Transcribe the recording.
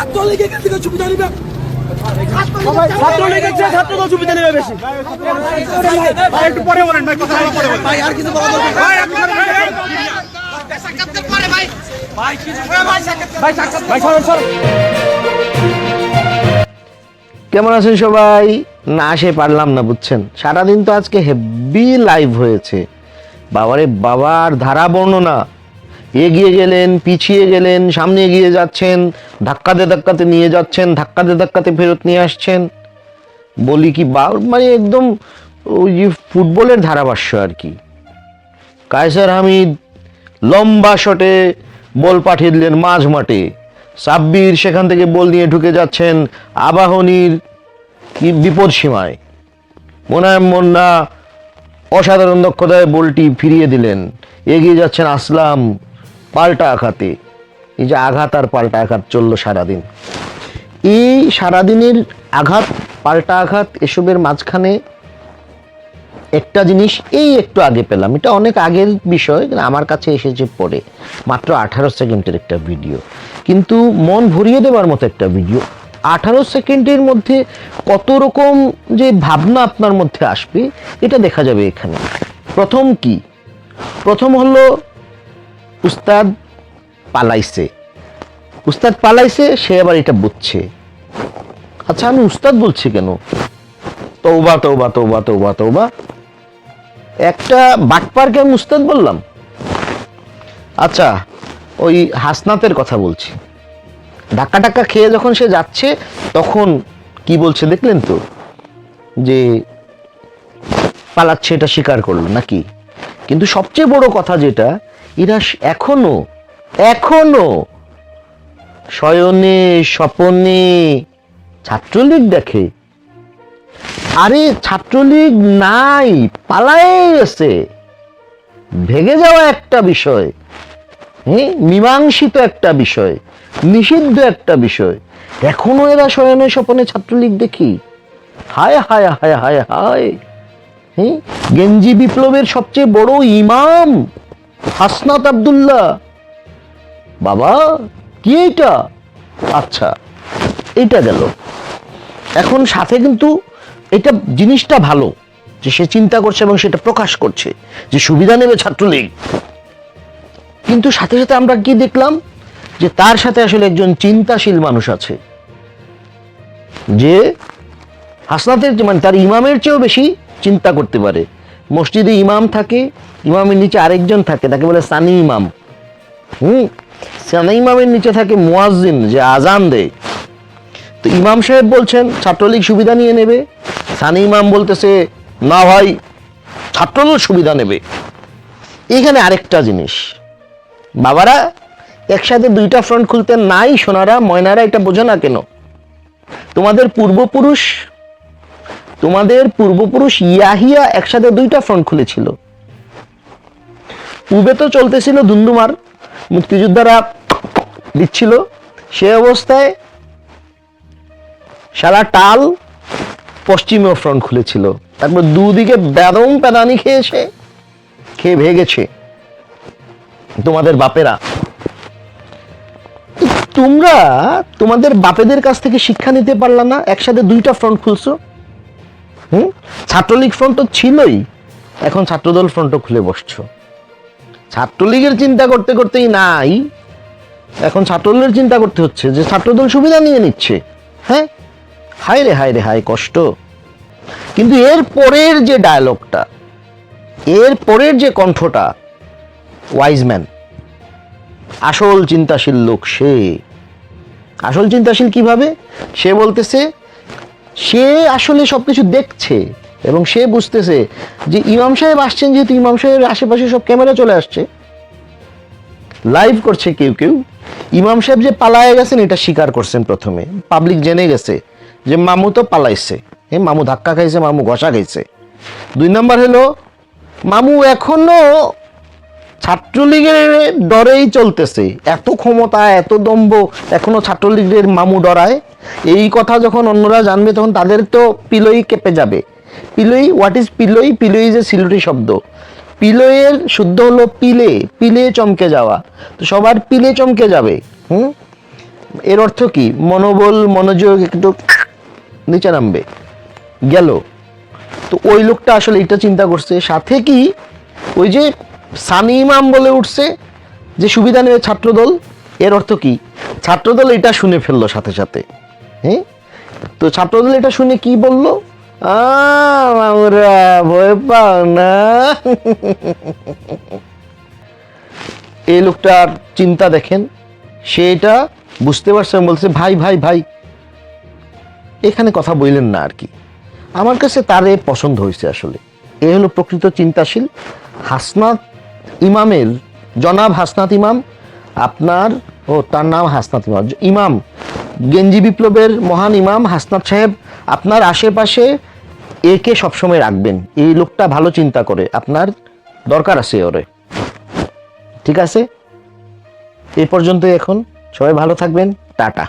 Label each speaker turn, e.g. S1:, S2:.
S1: ছাত্রলীগ এখান থেকে সুবিধা নিবে?
S2: ছাত্রলীগের চেয়ে ছাত্রদল সুবিধা নেবে বেশি। ভাই, একটু পরে বলেন ভাই কথা পরে বলেন।
S1: ভাই আর কিছু বলা দরকার নেই।
S2: ভাই, একটু পরে বলেন। ভাই সরেন সরেন।
S3: কেমন আছেন সবাই? না আসে পারলাম না বুঝছেন? সারাদিন তো আজকে হেভি লাইভ হয়েছে। বাবারে বাবার ধারা বর্ণনা। এগিয়ে গেলেন, পিছিয়ে গেলেন, সামনে এগিয়ে যাচ্ছেন, ধাক্কাতে ধাক্কাতে নিয়ে যাচ্ছেন, ধাক্কাতে ধাক্কাতে ফেরত নিয়ে আসছেন। বলি কি বা মানে একদম ওই যে ফুটবলের ধারাভাষ্য আর কি। কায়সার হামিদ লম্বা শটে বল পাঠিয়ে দিলেন মাঝ মাঠে। সাব্বির সেখান থেকে বল নিয়ে ঢুকে যাচ্ছেন আবাহনীর কি বিপদ সীমায়। মোনায়েম মন্না অসাধারণ দক্ষতায় বলটি ফিরিয়ে দিলেন। এগিয়ে যাচ্ছেন আসলাম পাল্টা আঘাতে। এই যে আঘাত আর পাল্টা আঘাত চলল সারাদিন। এই সারাদিনের আঘাত, পাল্টা আঘাত, এসবের মাঝখানে একটা জিনিস এই একটু আগে পেলাম। এটা অনেক আগের বিষয় আমার কাছে এসেছে পরে। মাত্র আঠারো সেকেন্ডের একটা ভিডিও। কিন্তু মন ভরিয়ে দেওয়ার মতো একটা ভিডিও। আঠারো সেকেন্ডের মধ্যে কত রকম যে ভাবনা আপনার মধ্যে আসবে, এটা দেখা যাবে এখানে। প্রথম কি? প্রথম হলো উস্তাদ পালাইছে। উস্তাদ পালাইছে, সে আবার এটা বুঝছে। আচ্ছা আমি উস্তাদ বলছি কেন? তৌবা তৌবা তৌবা তৌবা তৌবা একটা বাটপারকে আমি উস্তাদ বললাম। আচ্ছা ওই হাসনাতের কথা বলছি। ধাক্কা টাক্কা খেয়ে যখন সে যাচ্ছে, তখন কি বলছে দেখলেন তো? যে পালাচ্ছে, এটা স্বীকার করল, নাকি? কিন্তু সবচেয়ে বড় কথা যেটা, এরা এখনও এখনও শয়নে, স্বপনে ছাত্রলীগ দেখে। আরে ছাত্রলীগ নাই পালায়ে গেছে। ভেঙে যাওয়া একটা বিষয় হ্যাঁ? মীমাংসিত একটা বিষয়, নিষিদ্ধ একটা বিষয়। এখনও এরা শয়নে, স্বপনে ছাত্রলীগ দেখি। হায় হায় হায় হায় হায়। হ্যাঁ গেঞ্জি বিপ্লবের সবচেয়ে বড় ইমাম হাসনাত আব্দুল্লাহ। বাবা, কি এইটা আচ্ছা এইটা গেল। এখন সাথে কিন্তু এটা জিনিসটা ভালো যে সে চিন্তা করছে এবং সেটা প্রকাশ করছে যে সুবিধা নেবে ছাত্রলীগ। কিন্তু সাথে সাথে আমরা কি দেখলাম যে তার সাথে আসলে একজন চিন্তাশীল মানুষ আছে। যে হাসনাতের মানে তার ইমামের চেয়েও বেশি চিন্তা করতে পারে। মসজিদে ইমাম থাকে, ইমামের নিচে আরেকজন থাকে, তাকে বলে সানি ইমাম। হুম, সানি ইমামের নিচে থাকে মুয়াজ্জিন, যে আজান দেয়। তো ইমাম সাহেব বলছেন, ছাত্রলীগ সুবিধা নিয়ে নেবে। সানি ইমাম বলতেছে, না ভাই, ছাত্রলীগ সুবিধা নেবে। এখানে আরেকটা জিনিস। বাবারা, একসাথে দুইটা ফ্রন্ট খুলতে নাই, সোনারা, ময়নারা, এটা বোঝো না কেন? তোমাদের পূর্বপুরুষ তোমাদের পূর্বপুরুষ ইয়াহিয়া একসাথে দুইটা ফ্রন্ট খুলেছিল। পূবে তো চলতেছিল দুন্দুমার মুক্তিযোদ্ধারা দিচ্ছিল। সে অবস্থায় সারা টাল পশ্চিমেও ফ্রন্ট খুলেছিল। তারপর দুদিকে বেদম পেদানি খেয়েছে খেয়ে ভেগেছে তোমাদের বাপেরা। তোমরা তোমাদের বাপেদের কাছ থেকে শিক্ষা নিতে পারলা না, একসাথে দুইটা ফ্রন্ট খুলছো। হুম? ছাত্রলীগ ফ্রন্ট তো ছিলই। এখন ছাত্রদল ফ্রন্টও খুলে বসছো। ছাত্রলীগের চিন্তা করতে করতেই নাই। এখন ছাত্রদলের চিন্তা করতে হচ্ছে যে ছাত্রদল সুবিধা নিয়ে নিচ্ছে। হ্যাঁ? হায় রে হায় রে, হায়, কষ্ট। কিন্তু এর পরের যে ডায়লগটা এর পরের যে কণ্ঠটা ওয়াইজম্যান আসল চিন্তাশীল লোক সে। আসল চিন্তাশীল কীভাবে? সে বলতেছে সে আসলে সবকিছু দেখছে এবং সে বুঝতেছে যে ইমাম সাহেব আসছেন যেহেতু ইমাম সাহেবের আশেপাশে সব ক্যামেরা চলে আসছে। লাইভ করছে কেউ কেউ। ইমাম সাহেব যে পালায়ে গেছেন, এটা স্বীকার করছেন প্রথমে। পাবলিক জেনে গেছে যে মামু তো পালাইছে। হে মামু ধাক্কা খাইছে, মামু ঘষা খাইছে। দুই নাম্বার হলো, মামু এখনও ছাত্রলীগের ডরেই চলতেছে। এত ক্ষমতা, এত দম্ভ এখনও ছাত্রলীগের মামু ডরায়। এই কথা যখন অন্যরা জানবে, তখন তাদের তো পিলই কেঁপে যাবে। পিলই হোয়াট ইজ পিলই? পিলই যে সিলুটি শব্দ। পিলইয়ের শুদ্ধ হলো পিলে পিলে চমকে যাওয়া। তো সবার পিলে চমকে যাবে। হুম? এর অর্থ কি? মনোবল, মনোযোগ একটু নিচে নামবে। গেল। তো ওই লোকটা আসলে এটা চিন্তা করছে। সাথে কি? ওই যে সানি ইমাম বলে উঠছে যে সুবিধা নেবে ছাত্রদল। এর অর্থ কি? ছাত্রদল এটা শুনে ফেলল সাথে সাথে। হ্যাঁ তো ছাত্রদল এটা শুনে কি বলল? আমরা ভয় পাও না। এই লোকটার চিন্তা দেখেন। সে এটা বুঝতে পারছে বলছে, ভাই ভাই ভাই, এখানে কথা বললেন না আর কি। আমার কাছে তারে পছন্দ হয়েছে আসলে। এ হলো প্রকৃত চিন্তাশীল। হাসনাত ইমামের জনাব হাসনাত ইমাম, আপনার ও তার নাম হাসনাত ইমাম। ইমাম, গেঞ্জি বিপ্লবের মহান ইমাম হাসনাত সাহেব, আপনার আশেপাশে একে সবসময় রাখবেন। এই লোকটা ভালো চিন্তা করে, আপনার দরকার আছে ওরে। ঠিক আছে? এ পর্যন্তই এখন। সবাই ভালো থাকবেন। টাটা।